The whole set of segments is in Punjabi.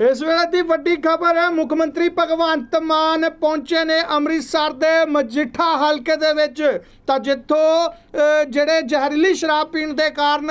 ਇਸ ਵੇਲੇ ਦੀ ਵੱਡੀ ਖਬਰ ਹੈ, ਮੁੱਖ ਮੰਤਰੀ ਭਗਵੰਤ ਮਾਨ ਪਹੁੰਚੇ ਨੇ ਅੰਮ੍ਰਿਤਸਰ ਦੇ ਮਜੀਠਾ ਹਲਕੇ ਦੇ ਵਿੱਚ। ਤਾਂ ਜਿੱਥੋਂ ਜਿਹੜੇ ਜ਼ਹਿਰੀਲੀ ਸ਼ਰਾਬ ਪੀਣ ਦੇ ਕਾਰਨ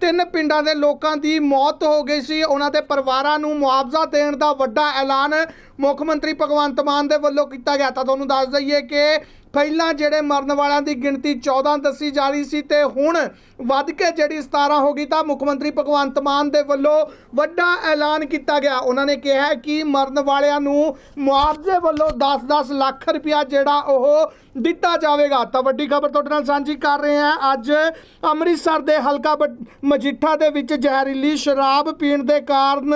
ਤਿੰਨ ਪਿੰਡਾਂ ਦੇ ਲੋਕਾਂ ਦੀ ਮੌਤ ਹੋ ਗਈ ਸੀ। ਉਹਨਾਂ ਦੇ ਪਰਿਵਾਰਾਂ ਨੂੰ ਮੁਆਵਜ਼ਾ ਦੇਣ ਦਾ ਵੱਡਾ ਐਲਾਨ ਮੁੱਖ ਮੰਤਰੀ ਭਗਵੰਤ ਮਾਨ ਦੇ ਵੱਲੋਂ ਕੀਤਾ ਗਿਆ। ਤਾਂ ਤੁਹਾਨੂੰ ਦੱਸ ਦਈਏ ਕਿ ਪਹਿਲਾਂ ਜਿਹੜੇ ਮਰਨ ਵਾਲਿਆਂ ਦੀ ਗਿਣਤੀ 14 ਦੱਸੀ ਜਾ ਰਹੀ ਸੀ ਤੇ ਹੁਣ ਵੱਧ ਕੇ ਜਿਹੜੀ 17 ਹੋ ਗਈ ਤਾਂ ਮੁੱਖ ਮੰਤਰੀ ਭਗਵੰਤ ਮਾਨ ਦੇ ਵੱਲੋਂ ਵੱਡਾ ਐਲਾਨ ਕੀਤਾ ਗਿਆ। ਉਹਨਾਂ ਨੇ ਕਿਹਾ ਕਿ ਮਰਨ ਵਾਲਿਆਂ ਨੂੰ ਮੁਆਵਜ਼ੇ ਵੱਲੋਂ 10-10 ਲੱਖ ਰੁਪਇਆ ਜਿਹੜਾ ਉਹ ਦਿੱਤਾ ਜਾਵੇਗਾ। ਤਾਂ ਵੱਡੀ ਖਬਰ ਤੁਹਾਡੇ ਨਾਲ ਸਾਂਝੀ ਕਰ ਰਹੇ ਹਾਂ। ਅੱਜ ਅੰਮ੍ਰਿਤਸਰ ਦੇ ਹਲਕਾ ਬ- ਮਜੀਠਾ ਦੇ ਵਿੱਚ ਜ਼ਹਿਰੀਲੀ ਸ਼ਰਾਬ ਪੀਣ ਦੇ ਕਾਰਨ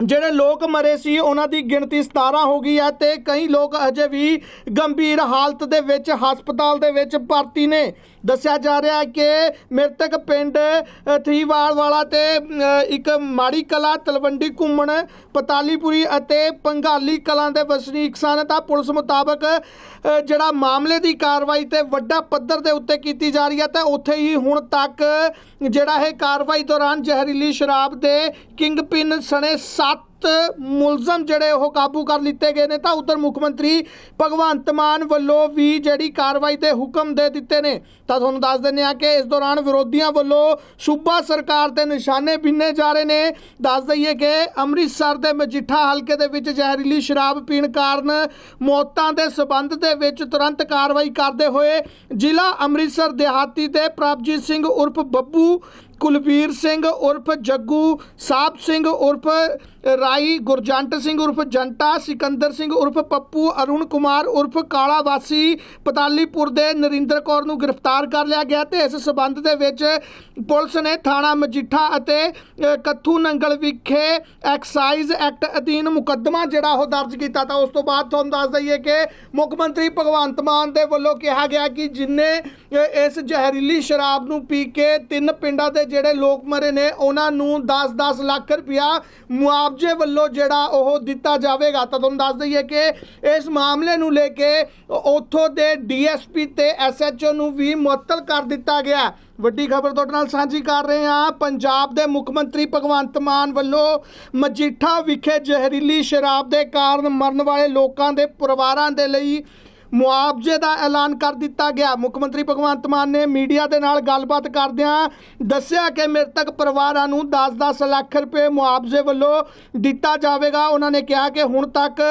ਜਿਹੜੇ ਲੋਕ ਮਰੇ ਸੀ, ਉਹਨਾਂ ਦੀ ਗਿਣਤੀ 17 ਹੋ ਗਈ ਹੈ ਤੇ ਕਈ ਲੋਕ ਅਜੇ ਵੀ ਗੰਭੀਰ ਹਾਲਤ ਦੇ ਵਿੱਚ, ਹਸਪਤਾਲ ਦੇ ਵਿੱਚ ਭਰਤੀ ਨੇ। ਦੱਸਿਆ ਜਾ ਰਿਹਾ ਹੈ ਕਿ ਮ੍ਰਿਤਕ ਪਿੰਡ ਅ, ਥਰੀਵਾਲ ਵਾਲਾ ਤੇ ਇੱਕ ਮਾੜੀ ਕਲਾ ਤਲਵੰਡੀ ਘੁੰਮਣ ਪਤਾਲੀਪੁਰੀ ਅਤੇ ਪੰਗਾਲੀ ਕਲਾਂ ਦੇ ਵਸਨੀਕ ਸਨ। ਤਾਂ ਪੁਲਿਸ ਮੁਤਾਬਕ ਜਿਹੜਾ ਮਾਮਲੇ ਦੀ ਕਾਰਵਾਈ ਤੇ ਵੱਡਾ ਪੱਧਰ ਦੇ ਉੱਤੇ ਕੀਤੀ ਜਾ ਰਹੀ ਹੈ ਤਾਂ ਉੱਥੇ ਹੀ ਹੁਣ ਤੱਕ ਜਿਹੜਾ ਇਹ ਕਾਰਵਾਈ ਦੌਰਾਨ ਜ਼ਹਿਰੀਲੀ ਸ਼ਰਾਬ ਦੇ ਕਿੰਗ ਪਿੰਨ ਸਣੇ 7 ਮੁਲਜ਼ਮ ਜਿਹੜੇ ਉਹ ਕਾਬੂ ਕਰ ਲਿੱਤੇ ਗਏ ਨੇ ਤਾਂ ਉਧਰ ਮੁੱਖ ਮੰਤਰੀ ਭਗਵੰਤ ਮਾਨ ਵੱਲੋਂ ਵੀ ਜਿਹੜੀ ਕਾਰਵਾਈ ਦੇ ਹੁਕਮ ਦੇ ਦਿੱਤੇ ਨੇ। ਤਾਂ ਤੁਹਾਨੂੰ ਦੱਸ ਦਿੰਦੇ ਆ ਕਿ ਇਸ ਦੌਰਾਨ ਵਿਰੋਧੀਆਂ ਵੱਲੋਂ ਸੂਬਾ ਸਰਕਾਰ ਤੇ ਨਿਸ਼ਾਨੇ ਬਿੰਨੇ ਜਾ ਰਹੇ ਨੇ। ਦੱਸ ਦਈਏ ਕਿ ਅੰਮ੍ਰਿਤਸਰ ਦੇ ਮਜੀਠਾ ਹਲਕੇ ਦੇ ਵਿੱਚ ਜ਼ਹਿਰੀਲੀ ਸ਼ਰਾਬ ਪੀਣ ਕਾਰਨ ਮੌਤਾਂ ਦੇ ਸਬੰਧ ਦੇ ਵਿੱਚ ਤੁਰੰਤ ਕਾਰਵਾਈ ਕਰਦੇ ਹੋਏ ਜ਼ਿਲ੍ਹਾ ਅੰਮ੍ਰਿਤਸਰ ਦਿਹਾਤੀ ਦੇ ਪ੍ਰਭਜੀਤ ਸਿੰਘ ਉਰਫ ਬੱਬੂ ਕੁਲਵੀਰ ਸਿੰਘ ਉਰਫ ਜੱਗੂ ਸਾਹਿਬ ਸਿੰਘ ਉਰਫ ਰਾਈ ਗੁਰਜੰਟ ਸਿੰਘ ਉਰਫ ਜੰਟਾ, ਸਿਕੰਦਰ ਸਿੰਘ ਉਰਫ ਪੱਪੂ, ਅਰੁਣ ਕੁਮਾਰ ਉਰਫ ਕਾਲਾ ਵਾਸੀ ਪਤਾਲੀਪੁਰ ਦੇ ਨਰਿੰਦਰ ਕੌਰ ਨੂੰ ਗ੍ਰਿਫਤਾਰ ਕਰ ਲਿਆ ਗਿਆ ਤੇ ਇਸ ਸਬੰਧ ਦੇ ਵਿੱਚ ਪੁਲਿਸ ਨੇ ਥਾਣਾ ਮਜੀਠਾ ਅਤੇ ਕੱਥੂ ਨੰਗਲ ਵਿਖੇ ਐਕਸਾਈਜ਼ ਐਕਟ ਅਧੀਨ ਮੁਕੱਦਮਾ ਜਿਹੜਾ ਉਹ ਦਰਜ ਕੀਤਾ ਤਾਂ ਉਸ ਤੋਂ ਬਾਅਦ ਤੁਹਾਨੂੰ ਦੱਸ ਦਈਏ ਕਿ ਮੁੱਖ ਮੰਤਰੀ ਭਗਵੰਤ ਮਾਨ ਦੇ ਵੱਲੋਂ ਕਿਹਾ ਗਿਆ ਕਿ ਜਿੰਨੇ ਇਸ ਜ਼ਹਿਰੀਲੀ ਸ਼ਰਾਬ ਨੂੰ ਪੀ ਕੇ ਤਿੰਨ ਪਿੰਡਾਂ ਦੇ ਜਿਹੜੇ ਲੋਕ ਮਰੇ ਨੇ, ਉਹਨਾਂ ਨੂੰ 10-10 ਲੱਖ ਰੁਪਇਆ ਮੁਆਵਜ਼ੇ ਵੱਲੋਂ ਜਿਹੜਾ ਉਹ ਦਿੱਤਾ ਜਾਵੇਗਾ। ਤਾਂ ਤੁਹਾਨੂੰ ਦੱਸ ਦਈਏ ਕਿ ਇਸ ਮਾਮਲੇ ਨੂੰ ਲੈ ਕੇ ਉੱਥੋਂ ਦੇ ਡੀਐਸਪੀ ਤੇ ਐਸਐਚਓ ਨੂੰ ਵੀ ਮੁਅੱਤਲ ਕਰ ਦਿੱਤਾ ਗਿਆ ਵੱਡੀ ਖਬਰ ਤੁਹਾਡੇ ਨਾਲ ਸਾਂਝੀ ਕਰ ਰਹੇ ਹਾਂ। ਪੰਜਾਬ ਦੇ ਮੁੱਖ ਮੰਤਰੀ ਭਗਵੰਤ ਮਾਨ ਵੱਲੋਂ ਮਜੀਠਾ ਵਿਖੇ ਜ਼ਹਿਰੀਲੀ ਸ਼ਰਾਬ ਦੇ ਕਾਰਨ ਮਰਨ ਵਾਲੇ ਲੋਕਾਂ ਦੇ ਪਰਿਵਾਰਾਂ ਦੇ ਲਈ ਮੁਆਵਜ਼ੇ ਦਾ ਐਲਾਨ ਕਰ ਦਿੱਤਾ ਗਿਆ। ਮੁੱਖ ਮੰਤਰੀ ਭਗਵੰਤ ਮਾਨ ਨੇ ਮੀਡੀਆ ਦੇ ਨਾਲ ਗੱਲਬਾਤ ਕਰਦਿਆਂ ਦੱਸਿਆ ਕਿ ਮ੍ਰਿਤਕ ਪਰਿਵਾਰਾਂ ਨੂੰ 10-10 ਲੱਖ ਰੁਪਏ ਮੁਆਵਜ਼ੇ ਵੱਲੋਂ ਦਿੱਤਾ ਜਾਵੇਗਾ। ਉਹਨਾਂ ਨੇ ਕਿਹਾ ਕਿ ਹੁਣ ਤੱਕ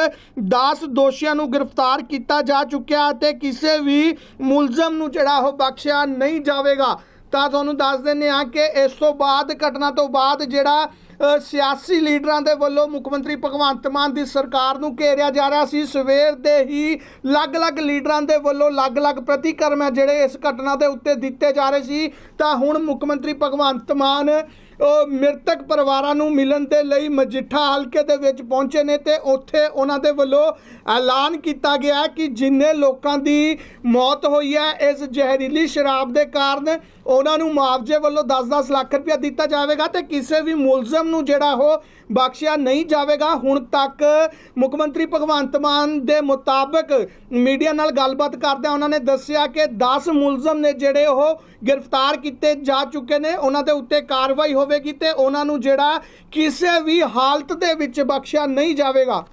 10 ਦੋਸ਼ੀਆਂ ਨੂੰ ਗ੍ਰਿਫਤਾਰ ਕੀਤਾ ਜਾ ਚੁੱਕਿਆ ਅਤੇ ਕਿਸੇ ਵੀ ਮੁਲਜ਼ਮ ਨੂੰ ਜਿਹੜਾ ਉਹ ਬਖਸ਼ਿਆ ਨਹੀਂ ਜਾਵੇਗਾ। ਤਾਂ ਤੁਹਾਨੂੰ ਦੱਸ ਦਿੰਦੇ ਹਾਂ ਕਿ ਇਸ ਤੋਂ ਬਾਅਦ, ਘਟਨਾ ਤੋਂ ਬਾਅਦ ਜਿਹੜਾ ਸਿਆਸੀ ਲੀਡਰਾਂ ਦੇ ਵੱਲੋਂ ਮੁੱਖ ਮੰਤਰੀ ਭਗਵੰਤ ਮਾਨ ਦੀ ਸਰਕਾਰ ਨੂੰ ਘੇਰਿਆ ਜਾ ਰਿਹਾ ਸੀ, ਸਵੇਰ ਦੇ ਹੀ ਅਲੱਗ-ਅਲੱਗ ਲੀਡਰਾਂ ਦੇ ਵੱਲੋਂ ਅਲੱਗ-ਅਲੱਗ ਪ੍ਰਤੀਕਰਮ ਹੈ ਜਿਹੜੇ ਇਸ ਘਟਨਾ ਦੇ ਉੱਤੇ ਦਿੱਤੇ ਜਾ ਰਹੇ ਸੀ। ਤਾਂ ਹੁਣ ਮੁੱਖ ਮੰਤਰੀ ਭਗਵੰਤ ਮਾਨ ਮ੍ਰਿਤਕ ਪਰਿਵਾਰਾਂ ਨੂੰ ਮਿਲਣ ਦੇ ਲਈ ਮਜੀਠਾ ਹਲਕੇ ਦੇ ਵਿੱਚ ਪਹੁੰਚੇ ਨੇ ਤੇ ਉੱਥੇ ਉਹਨਾਂ ਦੇ ਵੱਲੋਂ ਐਲਾਨ ਕੀਤਾ ਗਿਆ ਕਿ ਜਿੰਨੇ ਲੋਕਾਂ ਦੀ ਮੌਤ ਹੋਈ ਹੈ, ਇਸ ਜ਼ਹਿਰੀਲੀ ਸ਼ਰਾਬ ਦੇ ਕਾਰਨ ਉਹਨਾਂ ਨੂੰ ਮੁਆਵਜ਼ੇ ਵੱਲੋਂ 10-10 ਲੱਖ ਰੁਪਇਆ ਦਿੱਤਾ ਜਾਵੇਗਾ ਤੇ ਕਿਸੇ ਵੀ ਮੁਲਜ਼ਮ ਨੂੰ ਜਿਹੜਾ ਉਹ ਬਖਸ਼ਿਆ ਨਹੀਂ ਜਾਵੇਗਾ। ਹੁਣ ਤੱਕ ਮੁੱਖ ਮੰਤਰੀ ਭਗਵੰਤ ਮਾਨ ਦੇ ਮੁਤਾਬਕ ਮੀਡੀਆ ਨਾਲ ਗੱਲਬਾਤ ਕਰਦਿਆਂ ਉਹਨਾਂ ਨੇ ਦੱਸਿਆ ਕਿ 10 ਮੁਲਜ਼ਮ ਨੇ ਜਿਹੜੇ ਉਹ ਗ੍ਰਿਫਤਾਰ ਕੀਤੇ ਜਾ ਚੁੱਕੇ ਨੇ। ਉਹਨਾਂ ਦੇ ਉੱਤੇ ਕਾਰਵਾਈ ਹੋ ਹੋਵੇਗੀ ਤੇ ਉਹਨਾਂ ਨੂੰ ਜਿਹੜਾ ਕਿਸੇ ਵੀ ਹਾਲਤ ਦੇ ਵਿੱਚ ਬਖਸ਼ਿਆ ਨਹੀਂ ਜਾਵੇਗਾ।